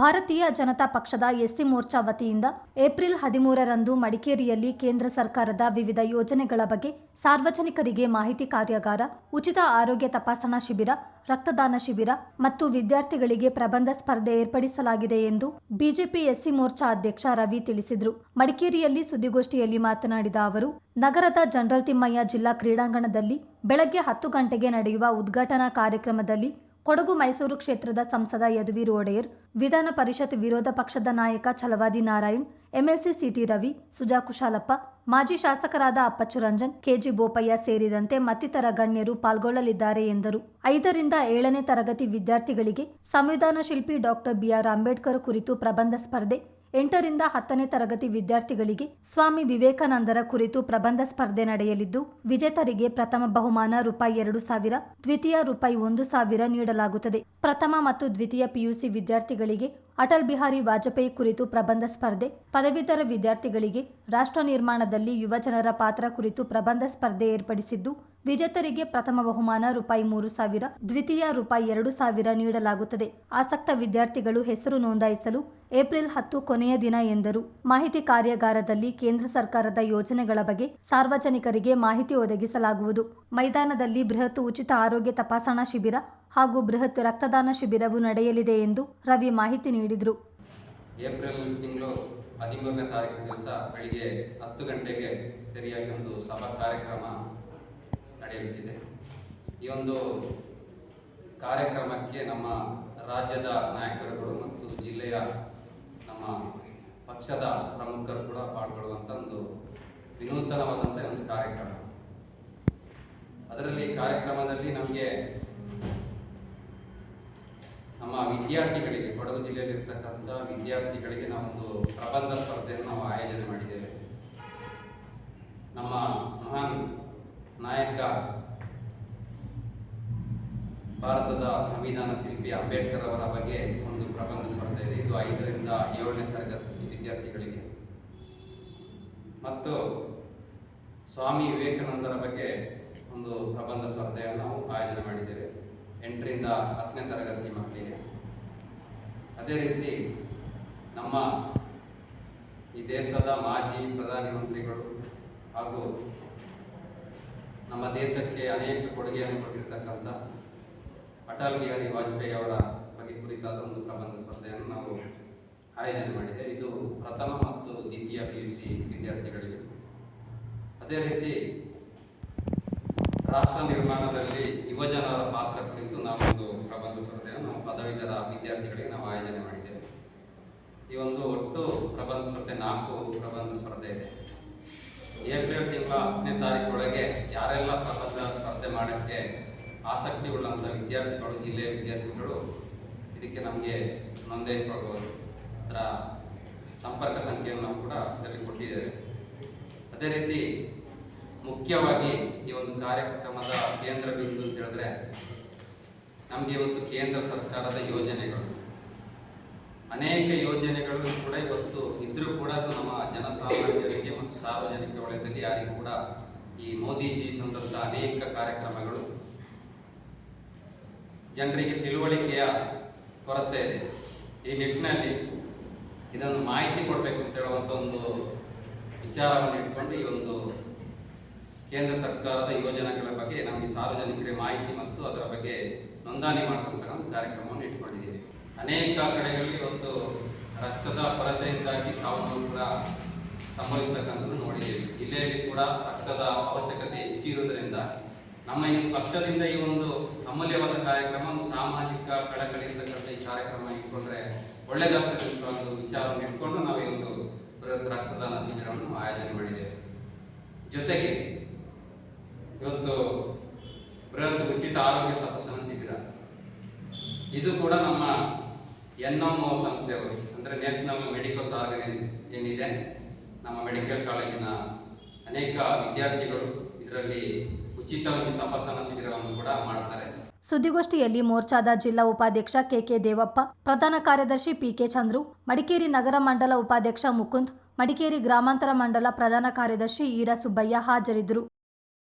ಭಾರತೀಯ ಜನತಾ ಪಕ್ಷದ ಎಸ್ಸಿ ಮೋರ್ಚಾ ವತಿಯಿಂದ ಏಪ್ರಿಲ್ ಹದಿಮೂರರಂದು ಮಡಿಕೇರಿಯಲ್ಲಿ ಕೇಂದ್ರ ಸರ್ಕಾರದ ವಿವಿಧ ಯೋಜನೆಗಳ ಬಗ್ಗೆ ಸಾರ್ವಜನಿಕರಿಗೆ ಮಾಹಿತಿ ಕಾರ್ಯಾಗಾರ, ಉಚಿತ ಆರೋಗ್ಯ ತಪಾಸಣಾ ಶಿಬಿರ, ರಕ್ತದಾನ ಶಿಬಿರ ಮತ್ತು ವಿದ್ಯಾರ್ಥಿಗಳಿಗೆ ಪ್ರಬಂಧ ಸ್ಪರ್ಧೆ ಏರ್ಪಡಿಸಲಾಗಿದೆ ಎಂದು ಬಿಜೆಪಿ ಎಸ್ಸಿ ಮೋರ್ಚಾ ಅಧ್ಯಕ್ಷ ರವಿ ತಿಳಿಸಿದರು. ಮಡಿಕೇರಿಯಲ್ಲಿ ಸುದ್ದಿಗೋಷ್ಠಿಯಲ್ಲಿ ಮಾತನಾಡಿದ ಅವರು, ನಗರದ ಜನರಲ್ ತಿಮ್ಮಯ್ಯ ಜಿಲ್ಲಾ ಕ್ರೀಡಾಂಗಣದಲ್ಲಿ ಬೆಳಗ್ಗೆ ಹತ್ತು ಗಂಟೆಗೆ ನಡೆಯುವ ಉದ್ಘಾಟನಾ ಕಾರ್ಯಕ್ರಮದಲ್ಲಿ ಕೊಡಗು ಮೈಸೂರು ಕ್ಷೇತ್ರದ ಸಂಸದ ಯದುವೀರ್ ಒಡೆಯರ್, ವಿಧಾನ ಪರಿಷತ್ ವಿರೋಧ ಪಕ್ಷದ ನಾಯಕ ಛಲವಾದಿ ನಾರಾಯಣ್, ಎಂಎಲ್ಸಿ ಸಿಟಿ ರವಿ, ಸುಜಾ ಕುಶಾಲಪ್ಪ, ಮಾಜಿ ಶಾಸಕರಾದ ಅಪ್ಪಚ್ಚು ರಂಜನ್, ಕೆಜಿ ಬೋಪಯ್ಯ ಸೇರಿದಂತೆ ಮತ್ತಿತರ ಗಣ್ಯರು ಪಾಲ್ಗೊಳ್ಳಲಿದ್ದಾರೆ ಎಂದರು. ಐದರಿಂದ ಏಳನೇ ತರಗತಿ ವಿದ್ಯಾರ್ಥಿಗಳಿಗೆ ಸಂವಿಧಾನ ಶಿಲ್ಪಿ ಡಾಕ್ಟರ್ ಬಿಆರ್ ಅಂಬೇಡ್ಕರ್ ಕುರಿತು ಪ್ರಬಂಧ ಸ್ಪರ್ಧೆ ಎಂಟರಿಂದ ಹತ್ತನೇ ತರಗತಿ ವಿದ್ಯಾರ್ಥಿಗಳಿಗೆ ಸ್ವಾಮಿ ವಿವೇಕಾನಂದರ ಕುರಿತು ಪ್ರಬಂಧ ಸ್ಪರ್ಧೆ ನಡೆಯಲಿದ್ದು, ವಿಜೇತರಿಗೆ ಪ್ರಥಮ ಬಹುಮಾನ ರೂಪಾಯಿ ಎರಡು ಸಾವಿರ, ದ್ವಿತೀಯ ರೂಪಾಯಿ ಒಂದು ಸಾವಿರ ನೀಡಲಾಗುತ್ತದೆ. ಪ್ರಥಮ ಮತ್ತು ದ್ವಿತೀಯ ಪಿಯುಸಿ ವಿದ್ಯಾರ್ಥಿಗಳಿಗೆ ಅಟಲ್ ಬಿಹಾರಿ ವಾಜಪೇಯಿ ಕುರಿತು ಪ್ರಬಂಧ ಸ್ಪರ್ಧೆ, ಪದವೀಧರ ವಿದ್ಯಾರ್ಥಿಗಳಿಗೆ ರಾಷ್ಟ್ರ ನಿರ್ಮಾಣದಲ್ಲಿ ಯುವಜನರ ಪಾತ್ರ ಕುರಿತು ಪ್ರಬಂಧ ಸ್ಪರ್ಧೆ ಏರ್ಪಡಿಸಿದ್ದು ವಿಜೇತರಿಗೆ ಪ್ರಥಮ ಬಹುಮಾನ ರೂಪಾಯಿ ಮೂರು ಸಾವಿರ, ದ್ವಿತೀಯ ರೂಪಾಯಿ ಎರಡು ಸಾವಿರ ನೀಡಲಾಗುತ್ತದೆ. ಆಸಕ್ತ ವಿದ್ಯಾರ್ಥಿಗಳು ಹೆಸರು ನೋಂದಾಯಿಸಲು ಏಪ್ರಿಲ್ ಹತ್ತು ಕೊನೆಯ ದಿನ ಎಂದರು. ಮಾಹಿತಿ ಕಾರ್ಯಾಗಾರದಲ್ಲಿ ಕೇಂದ್ರ ಸರ್ಕಾರದ ಯೋಜನೆಗಳ ಬಗ್ಗೆ ಸಾರ್ವಜನಿಕರಿಗೆ ಮಾಹಿತಿ ಒದಗಿಸಲಾಗುವುದು. ಮೈದಾನದಲ್ಲಿ ಬೃಹತ್ ಉಚಿತ ಆರೋಗ್ಯ ತಪಾಸಣಾ ಶಿಬಿರ ಹಾಗೂ ಬೃಹತ್ ರಕ್ತದಾನ ಶಿಬಿರವು ನಡೆಯಲಿದೆ ಎಂದು ರವಿ ಮಾಹಿತಿ ನೀಡಿದರು. ಏಪ್ರಿಲ್ ತಿಂಗಳು ಹದಿಮೂರನೇ ತಾರೀಕು ದಿವಸ ಬೆಳಿಗ್ಗೆ ಹತ್ತು ಗಂಟೆಗೆ ಸರಿಯಾಗಿ ಒಂದು ಸಭಾ ಕಾರ್ಯಕ್ರಮ ನಡೆಯಲಿದೆ ಈ ಒಂದು ಕಾರ್ಯಕ್ರಮಕ್ಕೆ ನಮ್ಮ ರಾಜ್ಯದ ನಾಯಕರುಗಳು ಮತ್ತು ಜಿಲ್ಲೆಯ ನಮ್ಮ ಪಕ್ಷದ ಪ್ರಮುಖರು ಕೂಡ ಪಾಲ್ಗೊಳ್ಳುವಂಥ ಒಂದು ವಿನೂತನವಾದಂಥ ಒಂದು ಕಾರ್ಯಕ್ರಮ. ಅದರಲ್ಲಿ ಕಾರ್ಯಕ್ರಮದಲ್ಲಿ ನಮಗೆ ನಮ್ಮ ವಿದ್ಯಾರ್ಥಿಗಳಿಗೆ, ಕೊಡಗು ಜಿಲ್ಲೆಯಲ್ಲಿರ್ತಕ್ಕಂಥ ವಿದ್ಯಾರ್ಥಿಗಳಿಗೆ ನಾವೊಂದು ಪ್ರಬಂಧ ಸ್ಪರ್ಧೆಯನ್ನು ನಾವು ಆಯೋಜನೆ ಮಾಡಿದ್ದೇವೆ. ನಮ್ಮ ನಾಯಕ ಭಾರತದ ಸಂವಿಧಾನ ಶಿಲ್ಪಿ ಅಂಬೇಡ್ಕರ್ ಅವರ ಬಗ್ಗೆ ಒಂದು ಪ್ರಬಂಧ ಸ್ಪರ್ಧೆ ಇದೆ. ಇದು ಐದರಿಂದ ಏಳನೇ ತರಗತಿ ವಿದ್ಯಾರ್ಥಿಗಳಿಗೆ. ಮತ್ತು ಸ್ವಾಮಿ ವಿವೇಕಾನಂದರ ಬಗ್ಗೆ ಒಂದು ಪ್ರಬಂಧ ಸ್ಪರ್ಧೆಯನ್ನು ನಾವು ಆಯೋಜನೆ ಮಾಡಿದ್ದೇವೆ. ಎಂಟರಿಂದ ಹತ್ತನೇ ತರಗತಿ ಮಕ್ಕಳಿಗೆ. ಅದೇ ರೀತಿ ನಮ್ಮ ಈ ದೇಶದ ಮಾಜಿ ಪ್ರಧಾನಮಂತ್ರಿಗಳು ಹಾಗೂ ನಮ್ಮ ದೇಶಕ್ಕೆ ಅನೇಕ ಕೊಡುಗೆಯನ್ನು ಕೊಟ್ಟಿರ್ತಕ್ಕಂಥ ಅಟಲ್ ಬಿಹಾರಿ ವಾಜಪೇಯಿ ಅವರ ಬಗ್ಗೆ ಕುರಿತಾದ ಒಂದು ಪ್ರಬಂಧ ಸ್ಪರ್ಧೆಯನ್ನು ನಾವು ಆಯೋಜನೆ ಮಾಡಿದೆ ಇದು ಪ್ರಥಮ ಮತ್ತು ದ್ವಿತೀಯ ಪಿ ಯು ಸಿ ವಿದ್ಯಾರ್ಥಿಗಳಿಗೆ ಅದೇ ರೀತಿ ರಾಷ್ಟ್ರ ನಿರ್ಮಾಣದಲ್ಲಿ ಯುವಜನರ ಪಾತ್ರ ಕುರಿತು ನಾವೊಂದು ಪ್ರಬಂಧ ಸ್ಪರ್ಧೆಯನ್ನು ನಾವು ಪದವೀಧರ ವಿದ್ಯಾರ್ಥಿಗಳಿಗೆ ನಾವು ಆಯೋಜನೆ ಮಾಡಿದ್ದೇವೆ. ಈ ಒಂದು ಒಟ್ಟು ಪ್ರಬಂಧ ಸ್ಪರ್ಧೆ ನಾಲ್ಕು ಪ್ರಬಂಧ ಸ್ಪರ್ಧೆ ಇದೆ. ಏಪ್ರಿಲ್ ತಿಂಗಳ? ಹತ್ತನೇ ತಾರೀಕೊಳಗೆ ಯಾರೆಲ್ಲ ಪ್ರಬಂಧ ಸ್ಪರ್ಧೆ ಮಾಡೋಕ್ಕೆ ಆಸಕ್ತಿ ಉಳ್ಳಂಥ ವಿದ್ಯಾರ್ಥಿಗಳು, ಜಿಲ್ಲೆಯ ವಿದ್ಯಾರ್ಥಿಗಳು, ಇದಕ್ಕೆ ನಮಗೆ ನೋಂದಾಯಿಸ್ಕೊಳ್ಬೋದು ಅದರ ಸಂಪರ್ಕ ಸಂಖ್ಯೆಯನ್ನು ಕೂಡ ಇದರಲ್ಲಿ ಕೊಟ್ಟಿದ್ದೇವೆ ಅದೇ ರೀತಿ ಮುಖ್ಯವಾಗಿ ಈ ಒಂದು ಕಾರ್ಯಕ್ರಮದ ಕೇಂದ್ರ ಬಿಂದು ಅಂತ ಹೇಳಿದ್ರೆ ನಮಗೆ ಇವತ್ತು ಕೇಂದ್ರ ಸರ್ಕಾರದ ಯೋಜನೆಗಳು. ಅನೇಕ ಯೋಜನೆಗಳು ಕೂಡ ಇವತ್ತು ಇದ್ರೂ ಕೂಡ ಅದು ನಮ್ಮ ಜನಸಾಮಾನ್ಯರಿಗೆ ಮತ್ತು ಸಾರ್ವಜನಿಕ ವಲಯದಲ್ಲಿ ಯಾರಿಗೂ ಕೂಡ ಈ ಮೋದಿಜಿ ತಂದಂಥ ಅನೇಕ ಕಾರ್ಯಕ್ರಮಗಳು ಜನರಿಗೆ ತಿಳುವಳಿಕೆಯ ಕೊರತೆ ಇದೆ. ಈ ನಿಟ್ಟಿನಲ್ಲಿ ಇದನ್ನು ಮಾಹಿತಿ ಕೊಡಬೇಕು ಅಂತ ಹೇಳುವಂಥ ಒಂದು ವಿಚಾರವನ್ನು ಇಟ್ಕೊಂಡು ಈ ಒಂದು ಕೇಂದ್ರ ಸರ್ಕಾರದ ಯೋಜನೆಗಳ ಬಗ್ಗೆ ನಮಗೆ ಸಾರ್ವಜನಿಕರಿಗೆ ಮಾಹಿತಿ ಮತ್ತು ಅದರ ಬಗ್ಗೆ ನೋಂದಣಿ ಮಾಡತಕ್ಕಂಥ ಒಂದು ಕಾರ್ಯಕ್ರಮವನ್ನು ಇಟ್ಕೊಂಡಿದ್ದೀವಿ. ಅನೇಕ ಕಡೆಗಳಲ್ಲಿ ಇವತ್ತು ರಕ್ತದ ಕೊರತೆಯಿಂದಾಗಿ ಸಾವು ನೋವು ಕೂಡ ಸಂಭವಿಸ್ತಕ್ಕಂಥದ್ದು ನೋಡಿದ್ದೇವೆ. ಜಿಲ್ಲೆಯಲ್ಲಿ ಕೂಡ ರಕ್ತದ ಅವಶ್ಯಕತೆ ಹೆಚ್ಚಿರುವುದರಿಂದ ನಮ್ಮ ಈ ಪಕ್ಷದಿಂದ ಈ ಒಂದು ಅಮೂಲ್ಯವಾದ ಕಾರ್ಯಕ್ರಮ ಸಾಮಾಜಿಕ ಕಳಕಳಿ ಇರ್ತಕ್ಕಂಥ ಈ ಕಾರ್ಯಕ್ರಮ ಇಟ್ಕೊಂಡ್ರೆ ಒಳ್ಳೆಯದಾಗ್ತಕ್ಕಂಥ ಒಂದು ವಿಚಾರವನ್ನು ಇಟ್ಕೊಂಡು ನಾವು ಈ ಒಂದು ಬೃಹತ್ ರಕ್ತದಾನ ಶಿಬಿರವನ್ನು ಆಯೋಜನೆ ಮಾಡಿದ್ದೇವೆ. ಜೊತೆಗೆ ಇವತ್ತು ಬೃಹತ್ ಉಚಿತ ಆರೋಗ್ಯ ತಪಾಸಣಾ ಶಿಬಿರ. ಇದು ಕೂಡ ನಮ್ಮ ಎನ್ ಎಂ ಸಂಸ್ಥೆಯವರು, ಅಂದರೆ ನ್ಯಾಷನಲ್ ಮೆಡಿಕಲ್ಸ್ ಆರ್ಗನೈಸ್ ಏನಿದೆ, ನಮ್ಮ ಮೆಡಿಕಲ್ ಕಾಲೇಜಿನ ಅನೇಕ ವಿದ್ಯಾರ್ಥಿಗಳು ಇದರಲ್ಲಿ ಉಚಿತವಾಗಿ ತಪಾಸಣಾ ಶಿಬಿರವನ್ನು ಕೂಡ ಮಾಡ್ತಾರೆ. ಸುದ್ದಿಗೋಷ್ಠಿಯಲ್ಲಿ ಮೋರ್ಚಾದ ಜಿಲ್ಲಾ ಉಪಾಧ್ಯಕ್ಷ ಕೆಕೆ ದೇವಪ್ಪ, ಪ್ರಧಾನ ಕಾರ್ಯದರ್ಶಿ ಪಿಕೆ ಚಂದ್ರು, ಮಡಿಕೇರಿ ನಗರ ಮಂಡಲ ಉಪಾಧ್ಯಕ್ಷ ಮುಕುಂದ್, ಮಡಿಕೇರಿ ಗ್ರಾಮಾಂತರ ಮಂಡಲ ಪ್ರಧಾನ ಕಾರ್ಯದರ್ಶಿ ಈರಾ ಸುಬ್ಬಯ್ಯ ಹಾಜರಿದ್ದರು.